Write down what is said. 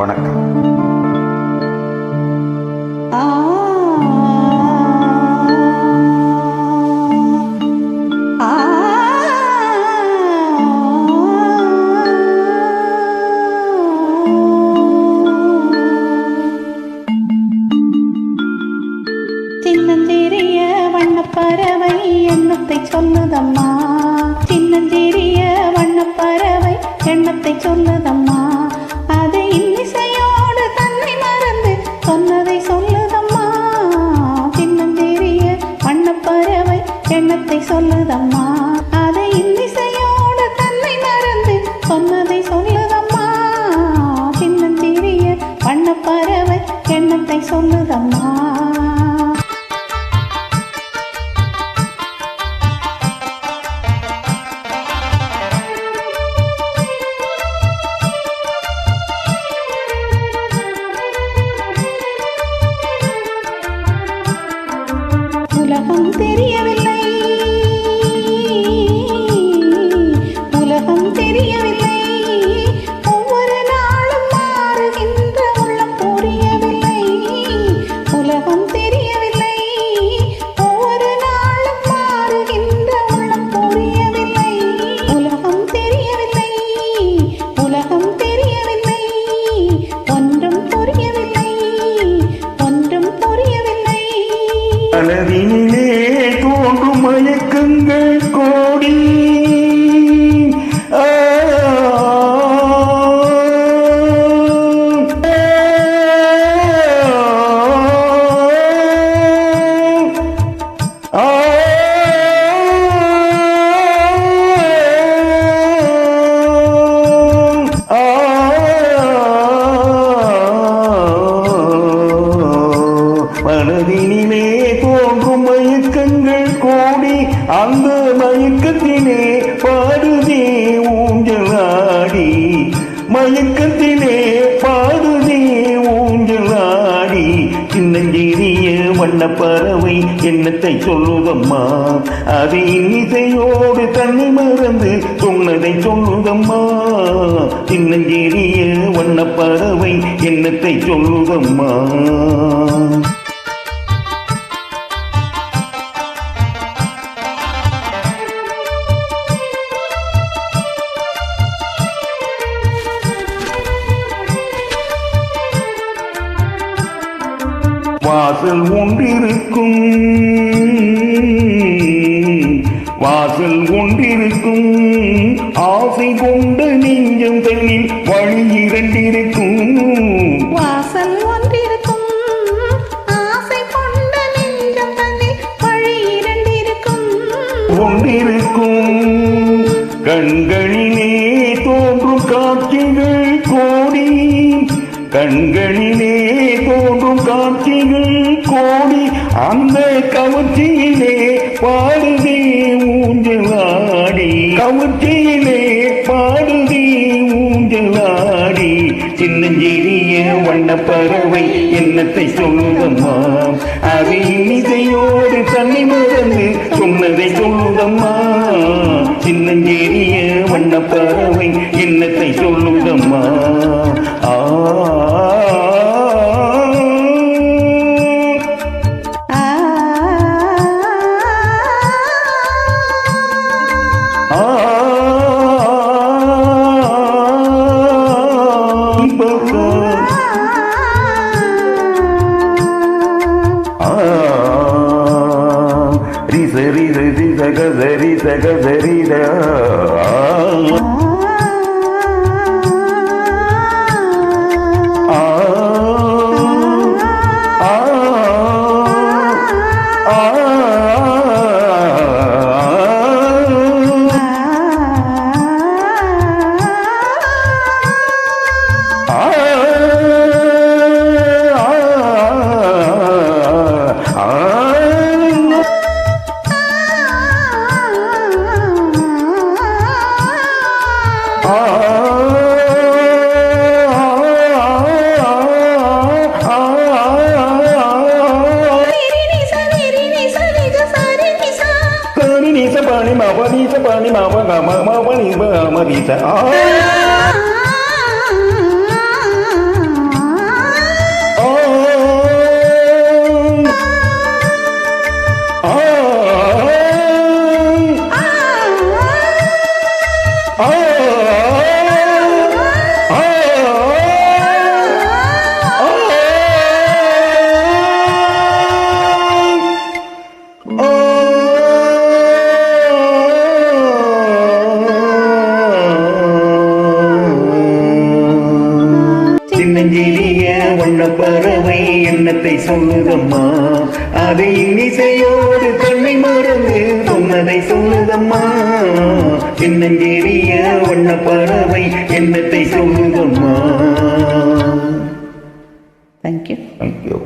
வணக்கம். ஆ. சின்னஞ்சிறிய வண்ணப்பறவை எண்ணத்தை சொல்லுதம்மா சின்னஞ்சிறிய வண்ணப்பறவை எண்ணத்தை சொல்லுதம்மா சொன்னதை சொல்லுதம்மா. சின்னஞ்சிறிய வண்ணப்பறவை எண்ணத்தை சொல்லுதம்மா. என்ன பறவை என்னத்தை சொல்லுதம்மா அது இசையோடு தன்னை மறந்து சொன்னதை சொல்லுதம்மா சின்னஞ்சிறிய வண்ண பறவை என்னத்தை சொல்லுதம்மா வாசல் ஒன்றிருக்கும். வாசல் ஒன்றிருக்கும். ஆசை கொண்ட நெஞ்சம் தனில் வழி இரண்டிருக்கும். வாசல் ஒன்றிருக்கும். ஆசை கொண்ட நெஞ்சம் தன்னை வழி இரண்டிருக்கும். ஒன்றிருக்கும். கண்களிலே தோன்றும் காட்சிகள் கோடி. கண்களிலே தோன்றும் காட்சிகள் ஓடி அந்த கவர்ச்சியிலே பாடுதே ஊஞ்சலாடி. கவர்ச்சியிலே பாடுதே ஊஞ்சலாடி. சின்னஞ்சிறிய வண்ண பறவை எண்ணத்தை சொல்லுதம்மா? அது இசையோடு தன்னை மறந்து சொன்னதை சொல்லுதம்மா? சின்னஞ்சேரிய வண்ண பறவை எண்ணத்தை சொல்லுதம்மா? ஆ రిసరి రిసరి సగ సరి సగ సరిరా ปานิมาปะกามามาปะนิปะมาริตะอ๋อ என் நெஞ்சிலிய வண்ண பறவை எண்ணத்தை சொல்லுதம்மா? அதை இன்னிசையோடு தன்னை மறந்து சொன்னதை சொல்லுதம்மா? என் நெஞ்சிலிய வண்ண பறவை எண்ணத்தை சொல்லுதம்மா தேங்க்யூ தேங்க்யூ